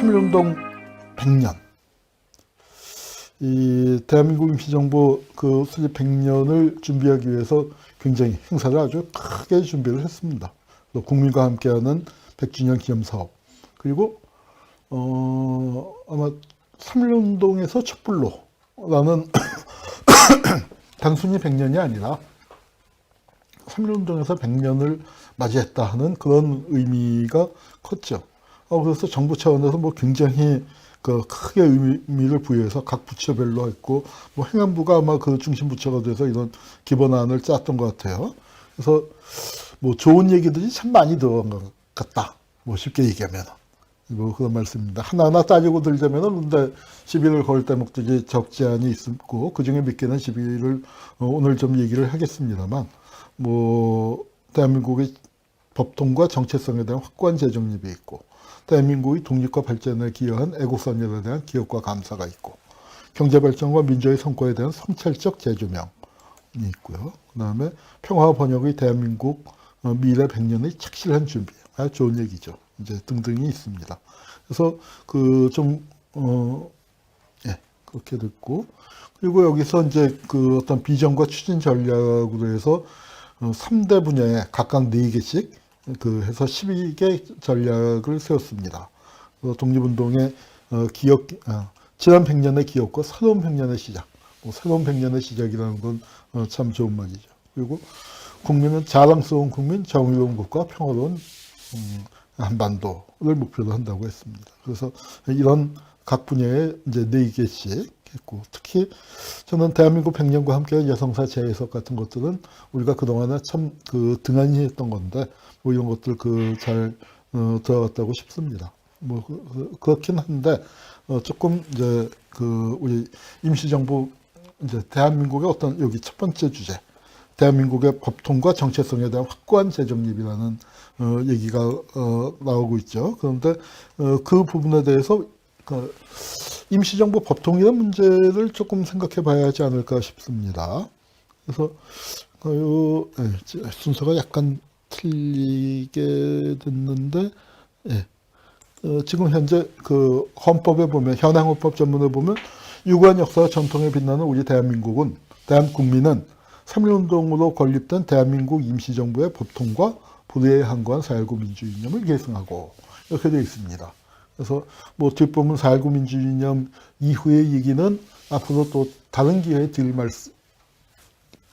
3.1운동 100년. 이 대한민국 임시정부 그 수립 100년을 준비하기 위해서 굉장히 행사를 아주 크게 준비를 했습니다. 또 국민과 함께하는 100주년 기념 사업. 그리고 어 아마 3.1운동에서 촛불로 라는 단순히 100년이 아니라 3.1운동에서 100년을 맞이했다 하는 그런 의미가 컸죠. 어, 그래서 정부 차원에서 뭐 굉장히 그 크게 의미를 부여해서 각 부처별로 했고, 뭐 행안부가 아마 그 중심 부처가 돼서 이런 기본안을 짰던 것 같아요. 그래서 뭐 좋은 얘기들이 참 많이 들어간 것 같다. 뭐 쉽게 얘기하면. 뭐 그런 말씀입니다. 하나하나 따지고 들자면은 근데 시비를 걸 대목들이 적지 않이 있고 그 중에 몇 개는 시비를 어, 오늘 좀 얘기를 하겠습니다만 뭐 대한민국의 법통과 정체성에 대한 확고한 재정립이 있고 대한민국의 독립과 발전에 기여한 애국선열에 대한 기억과 감사가 있고 경제 발전과 민주의 성과에 대한 성찰적 재조명이 있고요. 그 다음에 평화와 번영의 대한민국 어, 미래 100년의 착실한 준비. 아주 좋은 얘기죠. 이제 등등이 있습니다. 그래서 그 좀 어, 예, 그렇게 됐고 그리고 여기서 이제 그 어떤 비전과 추진 전략으로 해서 어, 3대 분야에 각각 4개씩 그 해서 12개 전략을 세웠습니다. 어, 독립운동의 어, 기억, 아, 지난 100년의 기억과 새로운 100년의 시작. 뭐 새로운 100년의 시작이라는 건 어, 참 좋은 말이죠. 그리고 국민은 자랑스러운 국민, 정의로운 국가, 평화로운 음, 한반도를 목표로 한다고 했습니다. 그래서 이런 각 분야에 이제 네 개씩 했고 특히 저는 대한민국 100년과 함께 여성사 재해석 같은 것들은 우리가 그동안에 참 그 등한히 했던 건데 뭐 이런 것들 그잘 어, 들어갔다고 싶습니다. 뭐 그, 그렇긴 한데 어, 조금 이제 그 우리 임시정부 이제 대한민국의 어떤 여기 첫 번째 주제 대한민국의 법통과 정체성에 대한 확고한 재정립이라는 어, 얘기가 어, 나오고 있죠. 그런데 어, 그 부분에 대해서 그 임시정부 법통이라는 문제를 조금 생각해 봐야 하지 않을까 싶습니다. 그래서 그 예, 순서가 약간 틀리게 됐는데 예. 어, 지금 현재 그 헌법에 보면 현행 헌법 전문에 보면 유구한 역사와 전통에 빛나는 우리 대한민국은 대한국민은 3.1운동으로 건립된 대한민국 임시정부의 법통과 불의에 항거한 4.19 민주주의 이념을 계승하고 이렇게 되어 있습니다. 그래서 뭐 뒷부분 4.19 민주주의 이념 이후의 얘기는 앞으로 또 다른 기회에 드릴 말씀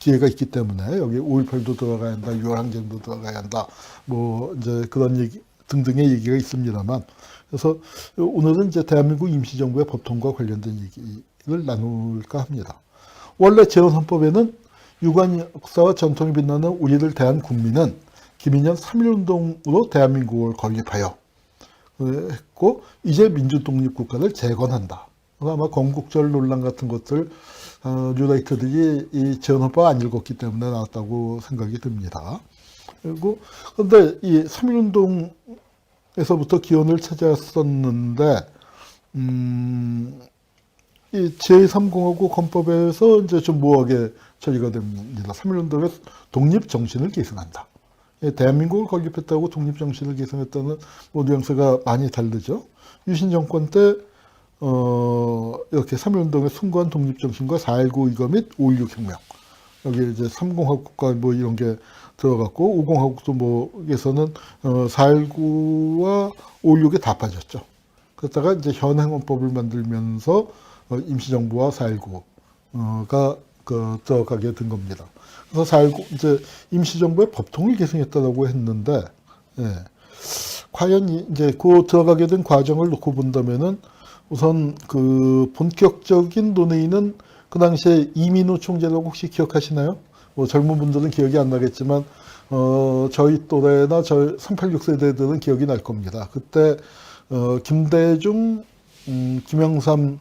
기회가 있기 때문에 여기 5.18도 들어가야 한다, 6월 항쟁도 들어가야 한다, 뭐 이제 그런 얘기 등등의 얘기가 있습니다만 그래서 오늘은 이제 대한민국 임시정부의 법통과 관련된 얘기를 나눌까 합니다. 원래 재헌헌법에는 유관 역사와 전통이 빛나는 우리를 대한 국민은 김인현 3.1운동으로 대한민국을 건립하여 했고 이제 민주독립국가를 재건한다. 아마 건국절 논란 같은 것들 어, 뉴라이트들이 이 재헌헌법 안 읽었기 때문에 나왔다고 생각이 듭니다. 그리고 근데 이 3.1운동에서부터 기원을 찾았었는데 음, 이 제3공화국 헌법에서 이제 좀 모호하게 처리가 됩니다. 3.1운동의 독립 정신을 계승한다. 예, 대한민국을 건립했다고 독립 정신을 계승했다는 뭐 뉘앙스가 많이 다르죠. 유신 정권 때 어, 이렇게 3.1운동의 숭고한 독립 정신과 4.19 이거 및 5.16 혁명 여기 이제 3공화국 국가 뭐 이런 게 들어갔고 5공화국도 뭐에서는 어, 4.19와 5.16에 다 빠졌죠. 그러다가 이제 현행헌법을 만들면서 어, 임시정부와 4.19가 그 들어가게 된 겁니다. 그래서 4.19 이제 임시정부의 법통을 계승했다라고 했는데, 예. 과연 이- 이제 그 들어가게 된 과정을 놓고 본다면은 우선 그 본격적인 논의는 그 당시에 이민우 총재라고 혹시 기억하시나요? 뭐 젊은 분들은 기억이 안 나겠지만 어 저희 또래나 저386 세대들은 기억이 날 겁니다. 그때 어 김대중, 음, 김영삼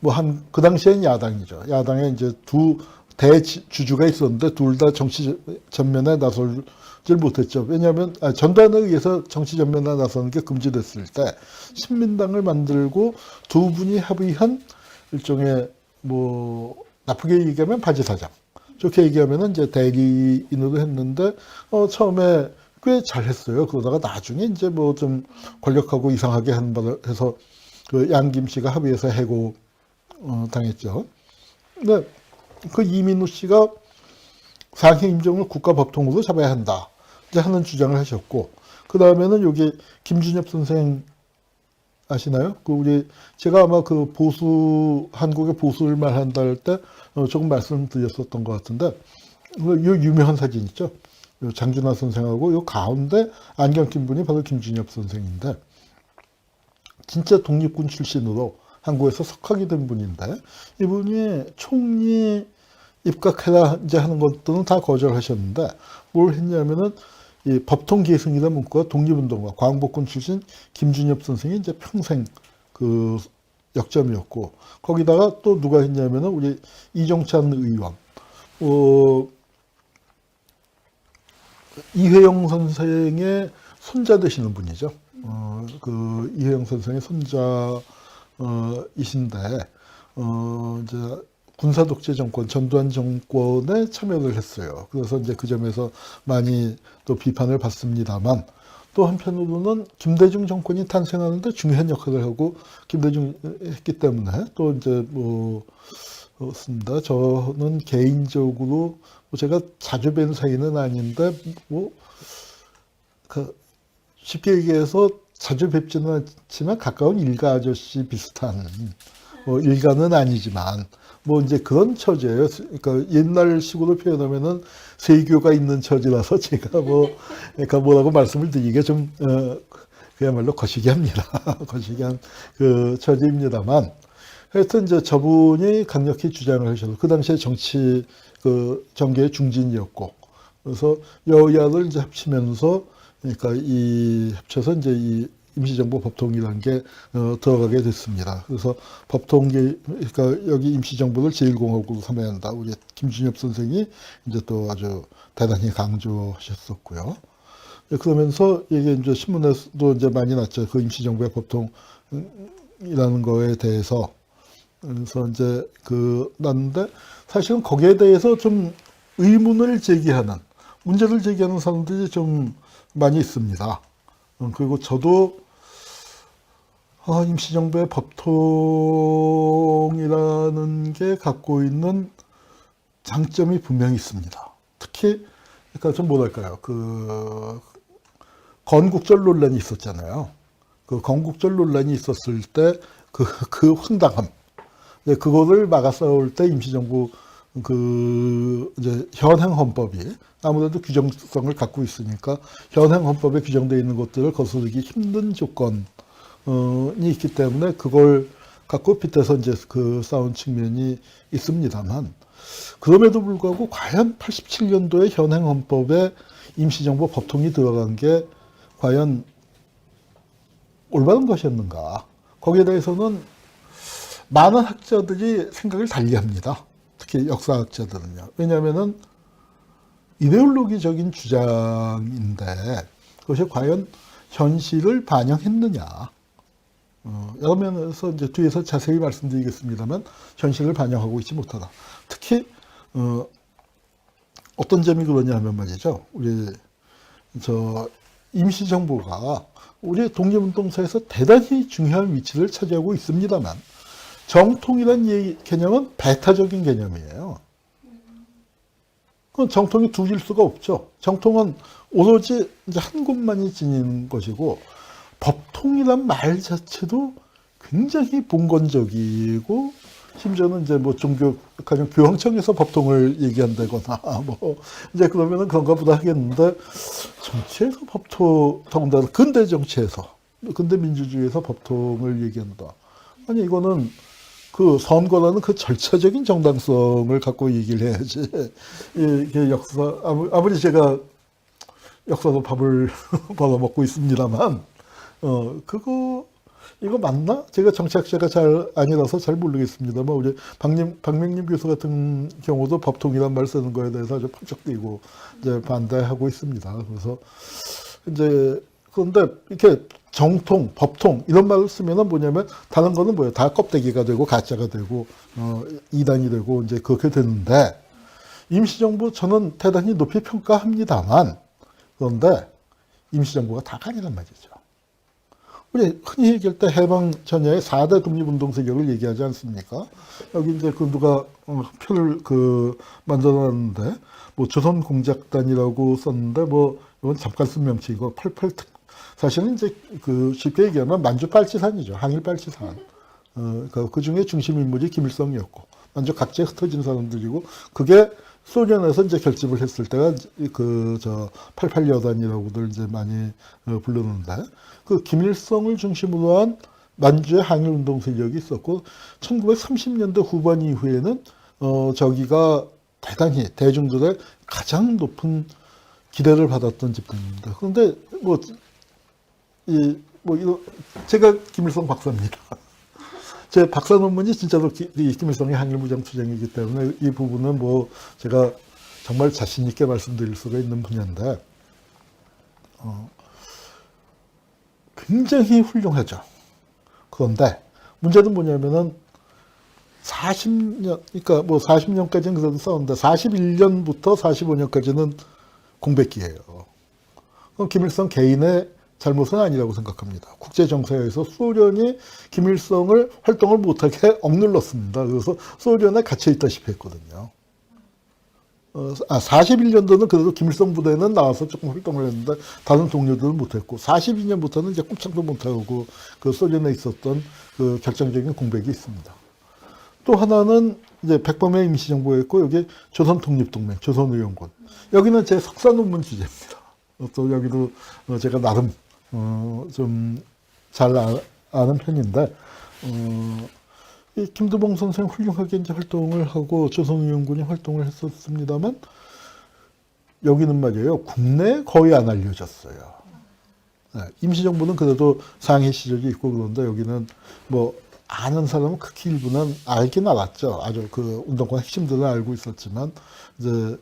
뭐 한 그 당시엔 야당이죠. 야당에 이제 두 대주주가 있었는데 둘 다 정치 전면에 나설 질 못했죠. 왜냐하면 아, 전단에 의해서 정치 전면에 나서는 게 금지됐을 때 신민당을 만들고 두 분이 합의한 일종의 뭐 나쁘게 얘기하면 바지 사장, 좋게 얘기하면은 이제 대리인으로 했는데 어 처음에 꽤 잘했어요. 그러다가 나중에 이제 뭐 좀 권력하고 이상하게 한 바를 해서 그 양김 씨가 합의해서 해고 어, 당했죠. 근데 그 이민우 씨가 상해 임종을 국가법통으로 잡아야 한다. 이제 하는 주장을 하셨고 그 다음에는 여기 김준엽 선생 아시나요? 그 우리 제가 아마 그 보수 한국의 보수를 말한다 할때 어, 조금 말씀드렸었던 것 같은데 그요 유명한 사진 있죠? 요 장준하 선생하고 요 가운데 안경 낀 분이 바로 김준엽 선생인데 진짜 독립군 출신으로 한국에서 석학이 된 분인데 이분이 총리 입각해라 이제 하는 것들은 다 거절하셨는데 뭘 했냐면은 이 법통 계승이라는 문구가 독립운동가 광복군 출신 김준엽 선생이 이제 평생 그 역점이었고 거기다가 또 누가 했냐면은 우리 이종찬 의원 어 이회영 선생의 손자 되시는 분이죠. 어, 그 이회영 선생의 손자 어, 이신데 어, 이제 군사 독재 정권 전두환 정권에 참여를 했어요. 그래서 이제 그 점에서 많이 또 비판을 받습니다만 또 한편으로는 김대중 정권이 탄생하는데 중요한 역할을 하고 김대중 했기 때문에 또 이제 뭐 그렇습니다. 저는 개인적으로 뭐 제가 자주 뵌 사이는 아닌데 뭐 그 쉽게 얘기해서 자주 뵙지는 않지만 가까운 일가 아저씨 비슷한 뭐 일가는 아니지만 뭐 이제 그런 처지예요. 그러니까 옛날 식으로 표현하면은 세교가 있는 처지라서 제가 뭐 그러니까 뭐라고 말씀을 드리기가 좀 어, 그야말로 거시기합니다. 거시기한 그 처지입니다만 하여튼 이제 저분이 강력히 주장을 하셔서 그 당시에 정치 그 정계의 중진이었고 그래서 여야를 이제 합치면서 그러니까 이 합쳐서 이제 이 임시정부 법통이라는 게 어, 들어가게 됐습니다. 그래서 법통계 그러니까 여기 임시정부를 제1공화국으로 삼아야 한다. 우리 김준엽 선생이 이제 또 아주 대단히 강조하셨었고요. 예, 그러면서 이게 이제 신문에서도 이제 많이 났죠. 그 임시정부의 법통이라는 거에 대해서 그래서 이제 그 났는데 사실은 거기에 대해서 좀 의문을 제기하는 문제를 제기하는 사람들이 좀 많이 있습니다. 음, 그리고 저도 아, 임시정부의 법통이라는 게 갖고 있는 장점이 분명히 있습니다. 특히 그러니까 좀 뭐랄까요 그 건국절 논란이 있었잖아요. 그 건국절 논란이 있었을 때 그그 황당함, 네, 그거를 막아 싸울 때 임시정부 그 이제 현행 헌법이 아무래도 규정성을 갖고 있으니까 현행 헌법에 규정되어 있는 것들을 거스르기 힘든 조건이 있기 때문에 그걸 갖고 빗대서 이제 그 싸운 측면이 있습니다만 그럼에도 불구하고 과연 87년도에 현행 헌법에 임시정부 법통이 들어간 게 과연 올바른 것이었는가? 거기에 대해서는 많은 학자들이 생각을 달리합니다. 특히 역사학자들은요. 왜냐하면은 이데올로기적인 주장인데 그것이 과연 현실을 반영했느냐? 어, 여러 면에서 이제 뒤에서 자세히 말씀드리겠습니다만 현실을 반영하고 있지 못하다. 특히 어, 어떤 점이 그러냐면 말이죠. 우리 저 임시정부가 우리 독립운동사에서 대단히 중요한 위치를 차지하고 있습니다만 정통이라는 개념은 배타적인 개념이에요. 그 정통이 두 질수가 없죠. 정통은 오로지 한 곳만이 지닌 것이고 법통이란 말 자체도 굉장히 봉건적이고 심지어는 이제 뭐 종교 가령 교황청에서 법통을 얘기한다거나 뭐 이제 그러면은 그런가 보다 하겠는데 정치에서 법통 더군다나 근대 정치에서 근대 민주주의에서 법통을 얘기한다. 아니 이거는 그 선거라는 그 절차적인 정당성을 갖고 얘기를 해야지. 이게 역사 아무- 아무리 제가 역사도 밥을 벌어먹고 있습니다만 어 그거 이거 맞나? 제가 정치학자가 잘 아니라서 잘 모르겠습니다만 우리 박님 박명림 교수 같은 경우도 법통이란 말 쓰는 거에 대해서 아주 펄쩍 뛰고 이제 반대하고 있습니다. 그래서 이제 그런데 이렇게 정통, 법통 이런 말을 쓰면은 뭐냐면 다른 거는 뭐예요? 다 껍데기가 되고 가짜가 되고 어 이단이 되고 이제 그렇게 되는데 임시정부 저는 대단히 높이 평가합니다만 그런데 임시정부가 다 아니란 말이죠. 우리 흔히 얘기할 때 해방 전야의 4대 독립운동 세력을 얘기하지 않습니까? 여기 이제 그 누가 어, 표를 그 만들어놨는데 뭐 조선공작단이라고 썼는데 뭐 이건 잠깐 쓴 명칭이고 88 특, 사실은 이제 그 쉽게 얘기하면 만주 빨치산이죠. 항일 빨치산. 어, 그, 그 중에 중심 인물이 김일성이었고, 만주 각지에 흩어진 사람들이고, 그게 소련에서 이제 결집을 했을 때가 그, 저, 88여단이라고들 이제 많이 어, 부르는데, 그 김일성을 중심으로 한 만주의 항일운동 세력이 있었고, 1930년대 후반 이후에는, 어, 저기가 대단히 대중들의 가장 높은 기대를 받았던 집단입니다. 그런데 뭐, 이, 뭐, 이거, 제가 김일성 박사입니다. 제 박사 논문이 진짜로 김일성의 항일무장 투쟁이기 때문에 이 부분은 뭐 제가 정말 자신 있게 말씀드릴 수가 있는 분야인데 어, 굉장히 훌륭하죠. 그런데 문제는 뭐냐면은 40년 그러니까 뭐 40년까지는 그래도 싸운다. 41년부터 45년까지는 공백기예요. 그럼 김일성 개인의 잘못은 아니라고 생각합니다. 국제 정세에서 소련이 김일성을 활동을 못하게 억눌렀습니다. 그래서 소련에 갇혀 있다시피 했거든요. 어, 아, 41년도는 그래도 김일성 부대는 나와서 조금 활동을 했는데 다른 동료들은 못했고 42년부터는 이제 꼼짝도 못하고 그 소련에 있었던 그 결정적인 공백이 있습니다. 또 하나는 이제 백범의 임시정부였고 여기 조선 독립동맹, 조선의용군. 여기는 제 석사 논문 주제입니다. 어, 또 여기도 어, 제가 나름 어, 좀 잘 아는 편인데 어, 이 김두봉 선생 훌륭하게 이제 활동을 하고 조선의용군이 활동을 했었습니다만 여기는 말이에요 국내에 거의 안 알려졌어요. 네, 임시정부는 그래도 상해 시절이 있고 그런데 여기는 뭐 아는 사람은 극히 일부는 알긴 알았죠. 아주 그 운동권 핵심들은 알고 있었지만 이제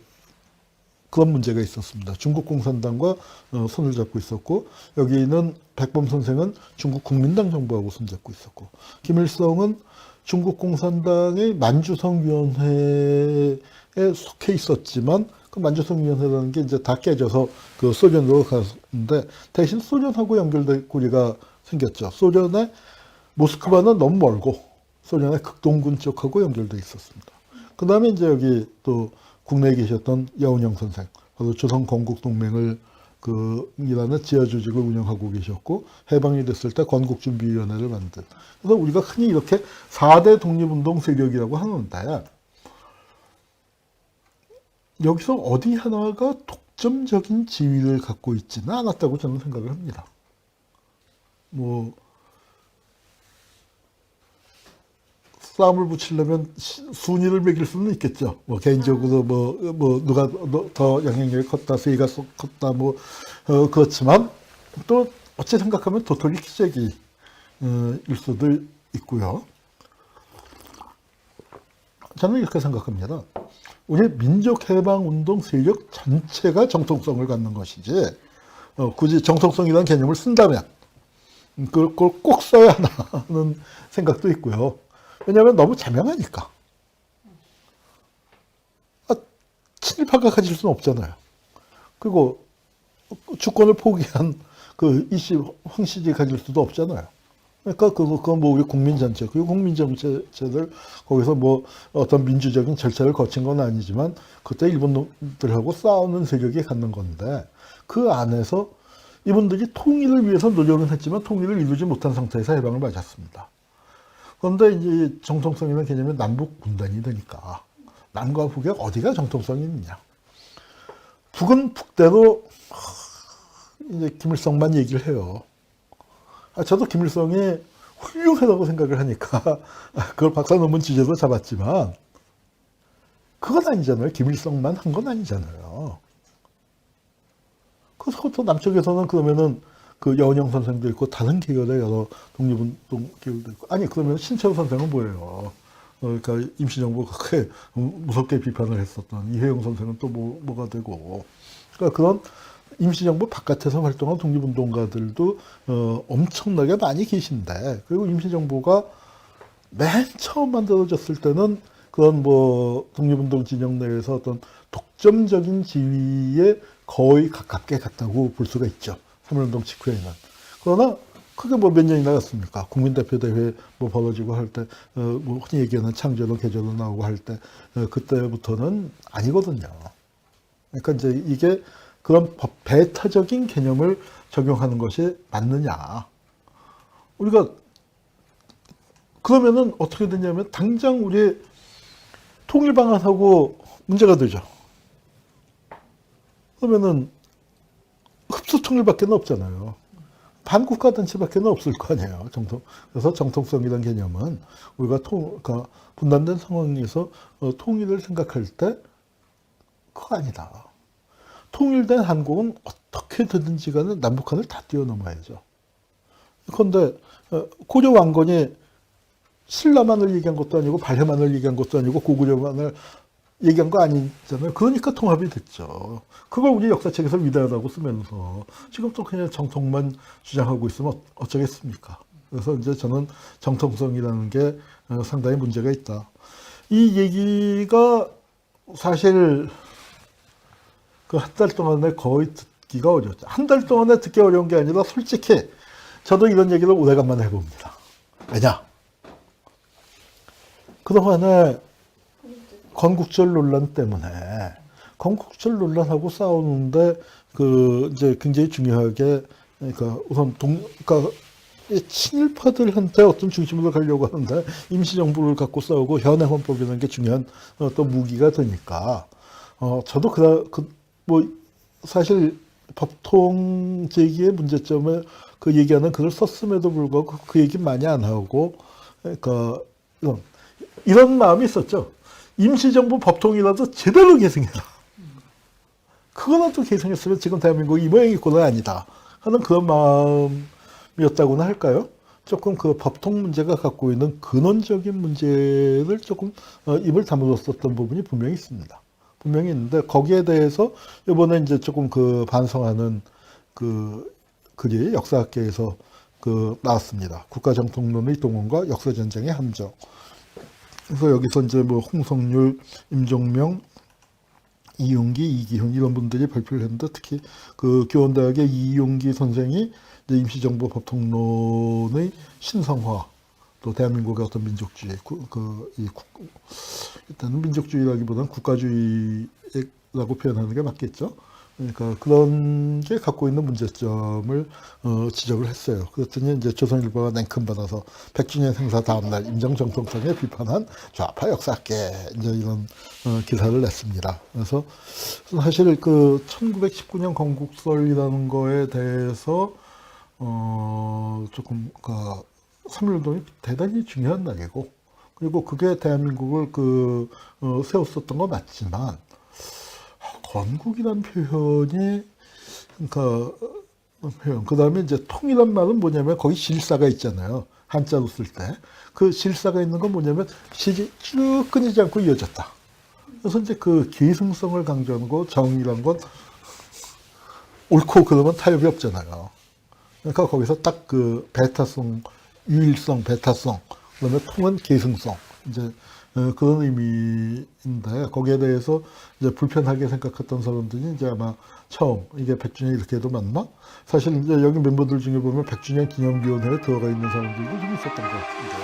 그런 문제가 있었습니다. 중국 공산당과 어, 손을 잡고 있었고 여기는 백범 선생은 중국 국민당 정부하고 손잡고 있었고 김일성은 중국 공산당의 만주성 위원회에 속해 있었지만 그 만주성 위원회라는 게 이제 다 깨져서 그 소련으로 갔는데 대신 소련하고 연결된 고리가 생겼죠. 소련의 모스크바는 너무 멀고 소련의 극동군 쪽하고 연결돼 있었습니다. 그 다음에 이제 여기 또 국내에 계셨던 여운영 선생, 바로 조선 건국 동맹을 그 이라는 지하 조직을 운영하고 계셨고 해방이 됐을 때 건국준비위원회를 만든. 그래서 우리가 흔히 이렇게 4대 독립운동 세력이라고 하는데 여기서 어디 하나가 독점적인 지위를 갖고 있지는 않았다고 저는 생각을 합니다. 뭐 싸움을 붙이려면 시- 순위를 매길 수는 있겠죠. 뭐 개인적으로 뭐, 뭐 누가 더- 더 영향력이 컸다, 세이가 쏟- 컸다, 뭐 어, 그렇지만 또 어찌 생각하면 도토리 키재기 어, 일 수도 있고요. 저는 이렇게 생각합니다. 우리 민족해방운동 세력 전체가 정통성을 갖는 것이지 어, 굳이 정통성이라는 개념을 쓴다면 그걸 꼭 써야 하는 생각도 있고요. 왜냐하면 너무 자명하니까. 아, 친일파가 가질 수는 없잖아요. 그리고 주권을 포기한 그 이씨 황씨지 가질 수도 없잖아요. 그러니까 그거 그건 뭐 우리 국민 전체 그리고 국민 전체들 거기서 뭐 어떤 민주적인 절차를 거친 건 아니지만 그때 일본들하고 싸우는 세력이 갖는 건데 그 안에서 이분들이 통일을 위해서 노력은 했지만 통일을 이루지 못한 상태에서 해방을 맞았습니다. 그런데 이제 정통성이라는 개념이 남북 분단이 되니까 남과 북에 어디가 정통성이 있느냐. 북은 북대로 이제 김일성만 얘기를 해요. 아, 저도 김일성이 훌륭하다고 생각을 하니까 그걸 박사 논문 주제로 잡았지만 그건 아니잖아요. 김일성만 한 건 아니잖아요. 그래서 또 남쪽에서는 그러면은 그 여운영 선생도 있고 다른 계열의 여러 독립운동 계열도 있고 아니 그러면 신채호 선생은 뭐예요? 어, 그러니까 임시정부 그렇게 무섭게 비판을 했었던 이혜영 선생은 또 뭐, 뭐가 되고 그러니까 그런 임시정부 바깥에서 활동한 독립운동가들도 어, 엄청나게 많이 계신데 그리고 임시정부가 맨 처음 만들어졌을 때는 그런 뭐 독립운동 진영 내에서 어떤 독점적인 지위에 거의 가깝게 갔다고 볼 수가 있죠. 3.1운동 직후에는. 그러나 크게 뭐 몇 년이 나갔습니까? 국민대표대회 뭐 벌어지고 할 때, 어, 뭐 흔히 얘기하는 창조로 개조로 나오고 할 때, 어, 그때부터는 아니거든요. 그러니까 이제 이게 그런 법- 배타적인 개념을 적용하는 것이 맞느냐. 우리가 그러면은 어떻게 되냐면 당장 우리 통일 방안하고 문제가 되죠. 그러면은 흡수 통일밖에 없잖아요. 반국가 단체밖에 없을 거 아니에요. 정통. 그래서 정통성이라는 개념은 우리가 통, 그러니까 분단된 상황에서 어, 통일을 생각할 때 그거 아니다. 통일된 한국은 어떻게 되든지 간에 남북한을 다 뛰어넘어야죠. 그런데 어, 고려 왕건이 신라만을 얘기한 것도 아니고 발해만을 얘기한 것도 아니고 고구려만을 얘기한 거 아니잖아요. 그러니까 통합이 됐죠. 그걸 우리 역사책에서 위대하다고 쓰면서 지금 또 그냥 정통만 주장하고 있으면 어- 어쩌겠습니까? 그래서 이제 저는 정통성이라는 게 어, 상당히 문제가 있다. 이 얘기가 사실 그 한 달 동안에 거의 듣기가 어려웠죠. 한 달 동안에 듣기 어려운 게 아니라 솔직히 저도 이런 얘기를 오래간만에 해봅니다. 왜냐? 그동안에 건국절 논란 때문에 건국절 논란하고 싸우는데 그 이제 굉장히 중요하게 그러니까 우선 동 그러니까 이 친일파들한테 어떤 중심으로 가려고 하는데 임시정부를 갖고 싸우고 현행 헌법이라는 게 중요한 어떤 무기가 되니까 어 저도 그뭐 사실 법통 제기의 문제점을 그 얘기하는 글을 썼음에도 불구하고 그, 그 얘기 많이 안 하고 그러니까 이런 이런 마음이 있었죠. 임시정부 법통이라도 제대로 계승해라. 그거라도 계승했으면 지금 대한민국이 이 모양이고는 아니다. 하는 그런 마음이었다고나 할까요? 조금 그 법통 문제가 갖고 있는 근원적인 문제를 조금 어, 입을 다물었었던 부분이 분명히 있습니다. 분명히 있는데 거기에 대해서 이번에 이제 조금 그 반성하는 그 글이 역사학계에서 그 나왔습니다. 국가정통론의 동원과 역사전쟁의 함정. 그래서 여기서 이제 뭐 홍성률, 임종명, 이용기, 이기훈 이런 분들이 발표를 했는데 특히 그 교원대학의 이용기 선생이 임시정부 법통론의 신성화 또 대한민국의 어떤 민족주의 그이 일단은 민족주의라기보다는 국가주의라고 표현하는 게 맞겠죠. 그러니까 그런 게 갖고 있는 문제점을 어, 지적을 했어요. 그랬더니 이제 조선일보가 냉큼 받아서 100주년 행사 다음날 임정 정통성에 비판한 좌파 역사학계 이제 이런 어, 기사를 냈습니다. 그래서 사실 그 1919년 건국설이라는 거에 대해서 어, 조금 그 3.1운동이 대단히 중요한 날이고 그리고 그게 대한민국을 그 어, 세웠었던 거 맞지만 건국이라는 표현이 그러니까 어, 표현. 그 다음에 이제 통이란 말은 뭐냐면 거기 실사가 있잖아요. 한자로 쓸 때. 그 실사가 있는 건 뭐냐면 실이 쭉 끊이지 않고 이어졌다. 그래서 이제 그 계승성을 강조하는 거 정이란 건 옳고 그러면 타협이 없잖아요. 그러니까 거기서 딱 그 베타성 유일성 베타성 그 다음에 통은 계승성. 이제 어, 그런 의미인데 거기에 대해서 이제 불편하게 생각했던 사람들이 이제 아마 처음 이게 100주년 이렇게 해도 맞나? 사실 이제 여기 멤버들 중에 보면 100주년 기념위원회에 들어가 있는 사람들도 좀 있었던 것 같은데.